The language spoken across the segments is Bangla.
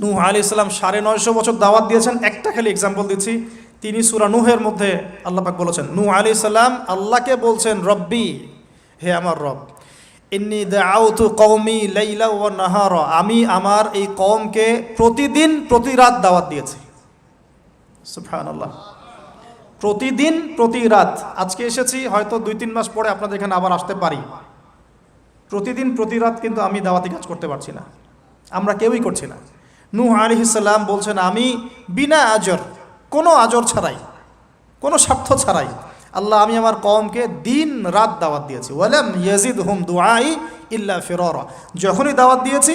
নূহ আলী ইসলাম সাড়ে নয়শো বছর দাওয়াত দিয়েছেন। একটা খালি এক্সাম্পল দিচ্ছি। তিনি সুরা নুহের মধ্যে আল্লাহ পাক বলেছেন, নূহ আলী ইসলাম আল্লাহকে বলছেন, রব্বি, হে আমার রব, ইন্নি দাউতু কওমি লাইলা ও নাহার, আমি আমার এই কওমকে প্রতিদিন প্রতি রাত দাওয়াত দিয়েছি। সুবহানাল্লাহ। প্রতিদিন প্রতি রাত আজকে এসেছি, হয়তো দুই তিন মাস পরে আপনাদের এখানে আবার আসতে পারি। প্রতিদিন প্রতি রাত কিন্তু আমি দাওয়াতি কাজ করতে পারছি না। আমরা কেউই করছি না। নূহ আলিহিসাল্লাম বলছেন, আমি বিনা আজর, কোনো আজর ছাড়াই, কোনো স্বার্থ ছাড়াই, আল্লাহ, আমি আমার কমকে দিন রাত দাওয়াত দিয়েছি। ওয়ালাম ইয়াজিদ হুম দুআই ইল্লা ফিরর। যখনই দাওয়াত দিয়েছি,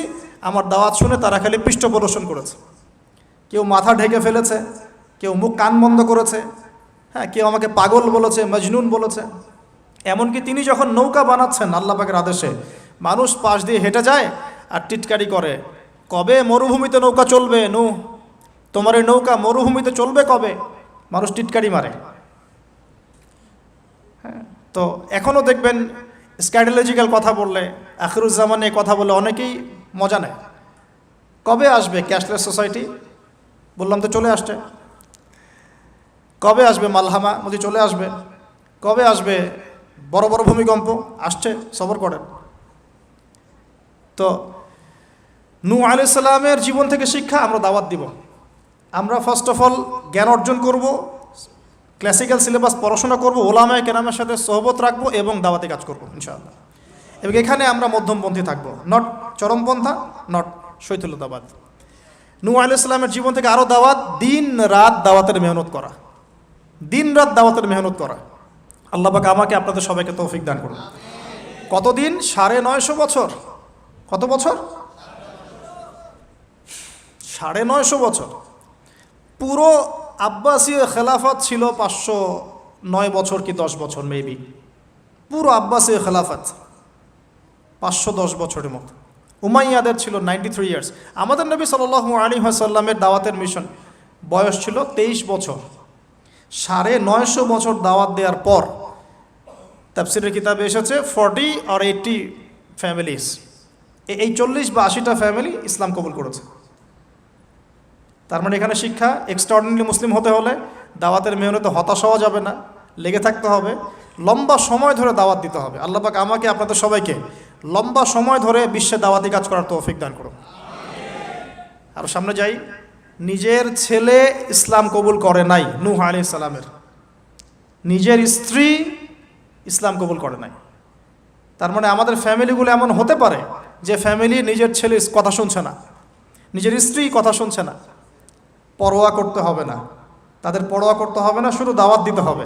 আমার দাওয়াত শুনে তারা খালি পৃষ্ঠ প্রদর্শন করেছে। কেউ মাথা ঢেকে ফেলেছে, কেউ মুখ কান বন্ধ করেছে হ্যাঁ কেউ আমাকে পাগল বলেছে, মজনুন বলেছে। এমনকি তিনি যখন নৌকা বানাচ্ছেন আল্লাহ পাকের আদেশে, মানুষ পাশ দিয়ে হেঁটে যায় আর টিটকারি করে। কবে মরুভূমিতে নৌকা চলবে? নু, তোমার এই নৌকা মরুভূমিতে চলবে কবে? মানুষ টিটকারি মারে। হ্যাঁ তো এখনও দেখবেন স্ক্যাটোলজিক্যাল কথা বললে, আখরুজ্জামানে কথা বলে অনেকেই মজা নেয়। কবে আসবে ক্যাশলেস সোসাইটি? বললাম তো চলে আসছে। কবে আসবে মালহামা? বলছি চলে আসবে। কবে আসবে বড় বড় ভূমিকম্প? আসছে, সবর করেন। তো নূ আলাইসাল্লামের জীবন থেকে শিক্ষা আমরা দাওয়াত দিব। আমরা ফার্স্ট অফ অল জ্ঞান অর্জন করব ক্লাসিক্যাল সিলেবাস পড়াশোনা করব, ওলামায় কেরামের সাথে সহবত রাখব এবং দাওয়াতে কাজ করব, ইনশাআল্লাহ। এবং এখানে আমরা মধ্যমপন্থী থাকব নট চরমপন্থা নট শৈথুলতাবাদ। নূ আলাইসাল্লামের জীবন থেকে আরও দাওয়াত, দিন রাত দাওয়াতের মেহনত করা। দিন রাত দাওয়াতের মেহনত করা। আল্লাহ পাক আমাকে আপনাদের সবাইকে তৌফিক দান করুন। কতদিন? সাড়ে নয়শো বছর। কত বছর? সাড়ে নয়শো বছর। পুরো আব্বাসীয় খেলাফত ছিল পাঁচশো নয় বছর কি দশ বছর মেবি পুরো আব্বাসীয় খেলাফত। পাঁচশো দশ বছরের মতো। উমাইয়াদের ছিল নাইনটি থ্রি ইয়ার্স আমাদের নবী সাল্লাহ আলী সাল্লামের দাওয়াতের মিশন বয়স ছিল তেইশ বছর। সাড়ে নয়শো বছর দাওয়াত দেওয়ার পর তাফসিরের কিতাবে এসেছে ফর্টি আর এইটটি ফ্যামিলিস এই চল্লিশ বা আশিটা ফ্যামিলি ইসলাম কবুল করেছে। তার মানে এখানে শিক্ষা এক্সট্রাঅর্ডিনারি মুসলিম হতে হলে দাওয়াতের মেহনতে হতাশ হওয়া যাবে না, লেগে থাকতে হবে। লম্বা সময় ধরে দাওয়াত দিতে হবে। আল্লাহ পাক আমাকে, আপনাদের সবাইকে লম্বা সময় ধরে বিশ্বে দাওয়াতি কাজ করার তৌফিক দান করুন। আর সামনে যাই। নিজের ছেলে ইসলাম কবুল করে নাই, নূহ আলী ইসলামের নিজের স্ত্রী ইসলাম কবুল করে নাই। তার মানে আমাদের ফ্যামিলিগুলো এমন হতে পারে যে ফ্যামিলি নিজের ছেলে কথা শুনছে না, নিজের স্ত্রী কথা শুনছে না। পরোয়া করতে হবে না। তাদের পরোয়া করতে হবে না শুধু দাওয়াত দিতে হবে।